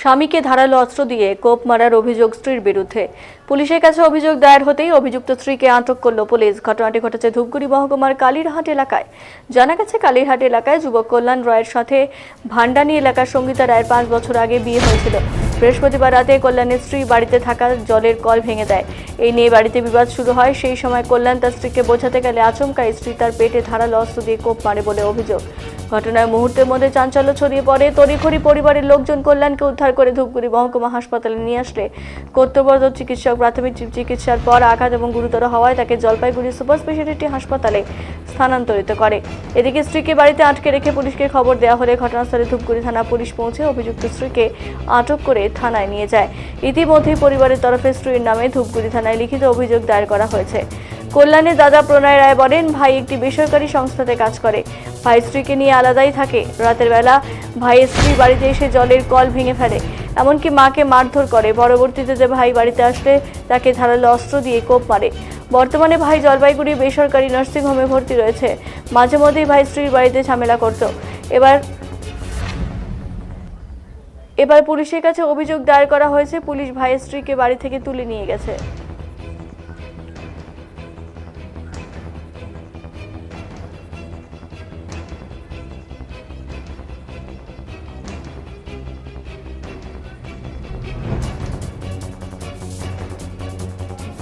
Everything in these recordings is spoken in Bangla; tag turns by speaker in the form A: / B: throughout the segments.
A: স্বামীকে ধারালো অস্ত্র দিয়ে কোপ মারার অভিযোগ স্ত্রীর বিরুদ্ধে। পুলিশের কাছে অভিযোগ দায়ের হতেই অভিযুক্ত স্ত্রীকে আটক করল পুলিশ। ঘটনাটি ঘটেছে ধূপগুড়ি মহকুমার কালীরহাট এলাকায়। জানা গেছে, কালীরহাট এলাকায় যুবক কল্যাণ রায়ের সাথে ভান্ডানি এলাকার সঙ্গীতা রায়ের পাঁচ বছর আগে বিয়ে হয়েছিল। বৃহস্পতিবার রাতে কল্যাণের স্ত্রী বাড়িতে থাকা জলের কল ভেঙে দেয়। এই নিয়ে বাড়িতে বিবাদ শুরু হয়। সেই সময় কল্যাণ তার স্ত্রীকে বোঝাতে গেলে আচমকা স্ত্রী তার পেটে ধারালো অস্ত্র দিয়ে কোপ মারে বলে অভিযোগ। ঘটনায় মুহূর্তের মধ্যে চাঞ্চল্য ছড়িয়ে পড়ে। তড়িঘড়ি পরিবারের লোকজন কল্যাণকে উদ্ধার করে ধূপগুড়ি মহকুমা হাসপাতালে নিয়ে আসলে। কর্তব্যরত চিকিৎসক, প্রাথমিক চিকিৎসার পর আঘাত এবং গুরুতর হওয়ায় তাকে জলপাইগুড়ি সুপার স্পেশালিটি হাসপাতালে স্থানান্তরিত করে। এদিকে স্ত্রীকে বাড়িতে আটকে রেখে পুলিশকে খবর দেওয়া হলে ঘটনাস্থলে ধূপগুড়ি থানা পুলিশ পৌঁছে অভিযুক্ত স্ত্রীকে আটক করে থানায় নিয়ে যায়। ইতিমধ্যেই পরিবারের তরফে স্ত্রীর নামে ধূপগুড়ি থানায় লিখিত অভিযোগ দায়ের করা হয়েছে। কল্যাণের দাদা প্রণয় রায় বলেন, ভাই একটি বেসরকারি সংস্থাতে কাজ করে। ভাই স্ত্রীকে নিয়ে আলাদাই থাকে। রাতের বেলা ভাইয়ের স্ত্রী বাড়িতে এসে জলের কল ভেঙে ফেলে। এমনকি মাকে মারধর করে। পরবর্তীতে যে ভাই বাড়িতে আসলে, তাকে ধারালো অস্ত্র দিয়ে কোপ মারে। বর্তমানে ভাই জলপাইগুড়ি বেসরকারি নার্সিংহোমে ভর্তি রয়েছে। মাঝে মধ্যেই ভাই স্ত্রীর বাড়িতে ঝামেলা করত। এবার এবার পুলিশের কাছে অভিযোগ দায়ের করা হয়েছে। পুলিশ ভাই স্ত্রীকে বাড়ি থেকে তুলে নিয়ে গেছে।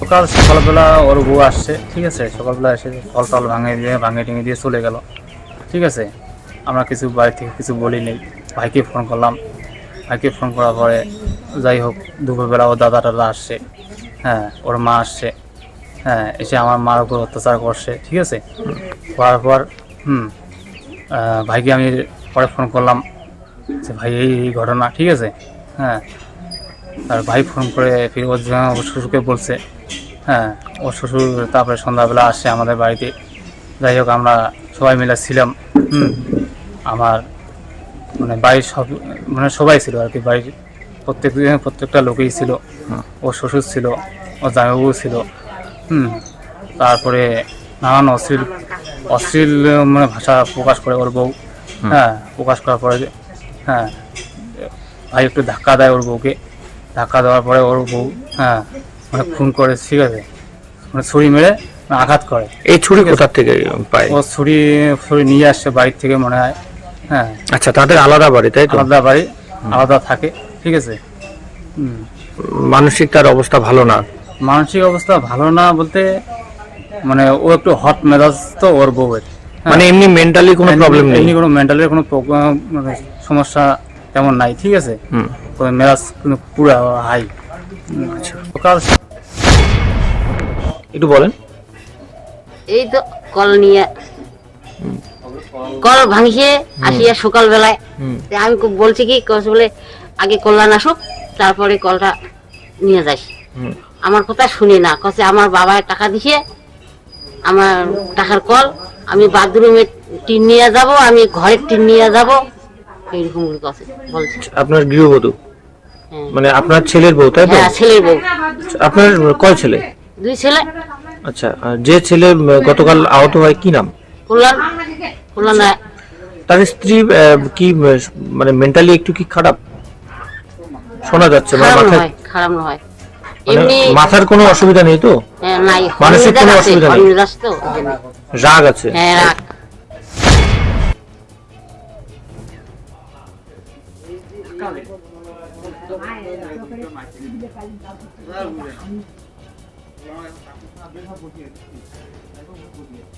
B: সকাল সকালবেলা ওর বউ আসছে, ঠিক আছে? সকালবেলা এসে ফল টল ভাঙে দিয়ে ভাঙে টেঙে দিয়ে চলে গেল, ঠিক আছে? আমরা কিছু বাড়ি থেকে কিছু বলি নেই। ভাইকে ফোন করলাম। ভাইকে ফোন করার পরে যাই হোক, দুপুরবেলা ও দাদা টাদা আসছে। হ্যাঁ ওর মা আসছে। হ্যাঁ এসে আমার মার উপর অত্যাচার করছে, ঠিক আছে? করার পর, হুম ভাইকে আমি পরে ফোন করলাম যে, ভাই এই ঘটনা, ঠিক আছে? হ্যাঁ আর ভাই ফোন করে ফির ওর ওর শ্বশুরকে বলছে হ্যাঁ ওর শ্বশুর তারপরে সন্ধ্যাবেলা আসে আমাদের বাড়িতে। যাই হোক আমরা সবাই মিলে ছিলাম হুম আমার মানে বাড়ির সব মানে সবাই ছিল আর কি বাড়ির প্রত্যেক প্রত্যেকটা লোকেই ছিল। ওর শ্বশুর ছিল ওর জামাইবাবু ছিল হুম তারপরে নানান অশ্লীল অশ্লীল মানে ভাষা প্রকাশ করে ওর বউ হ্যাঁ প্রকাশ করার পরে হ্যাঁ ভাই একটু ধাক্কা দেয় ওর বউকে। ধাক্কা দেওয়ার পরে ওর বউ হ্যাঁ মানে খুন করে ঠিক আছে? মানে ছুরি মেরে আঘাত করে।
C: এই ছুরি কোথা থেকে পায়?
B: ও ছুরি ছুরি নিয়ে আসছে বাড়ির থেকে মনে হয় হ্যাঁ।
C: আচ্ছা তাদের আলাদা বাড়ি তাই তো?
B: আলাদা বাড়ি আলাদা থাকে ঠিক আছে?
C: মানসিক তার অবস্থা ভালো না?
B: মানসিক অবস্থা ভালো না বলতে মানে ও একটু হট মেজাজ তো ওর বউয়ের। হ্যাঁ।
C: মানে এমনি মেন্টালি কোনো প্রবলেম নেই?
B: এমনি কোনো মেন্টালি কোনো মানে সমস্যা তেমন নাই ঠিক আছে?
C: হুম।
B: তো মেজাজ কিন্তু পুরো হাই
C: আচ্ছা।
B: সকাল
C: একটু বলেন।
D: এই তো কল নিয়ে কল ভাঙিয়ে আসিয়া সকাল বেলায়
C: হুম।
D: আমি খুব বলছি কি কস বলে আগে কল্যাণ আসুক তারপরে কলটা নিয়ে যাস
C: হুম।
D: আমার কথা শুনি না কসে আমার বাবায় টাকা দিছে আমার টাকার কল আমি বাথরুমে টিন নিয়ে যাব আমি ঘরের টিন নিয়ে যাব এইরকম কথা বলছে।
C: আপনার গৃহবধূ?
D: হ্যাঁ।
C: মানে আপনার ছেলের বউ তাই তো?
D: হ্যাঁ ছেলের বউ।
C: আপনার কয় ছেলে?
D: দুই ছেলে।
C: আচ্ছা যে ছেলে গতকাল আহত হয় কি নাম?
D: কল্যাণ কল্যাণ
C: তার স্ত্রী কি মানে মেন্টালি একটু কি খারাপ? শোনা যাচ্ছে মানে
D: খারাপ
C: মাথায়
D: খারাপ নয়।
C: মানে মাথার কোনো অসুবিধা নেই তো?
D: হ্যাঁ, নাই
C: মানসিক কোনো
D: হরিদাস আছে,
C: অসুবিধা নেই?
D: হরিদাস তো ওই জন্য।
C: রাগ আছে
D: হ্যাঁ রাখ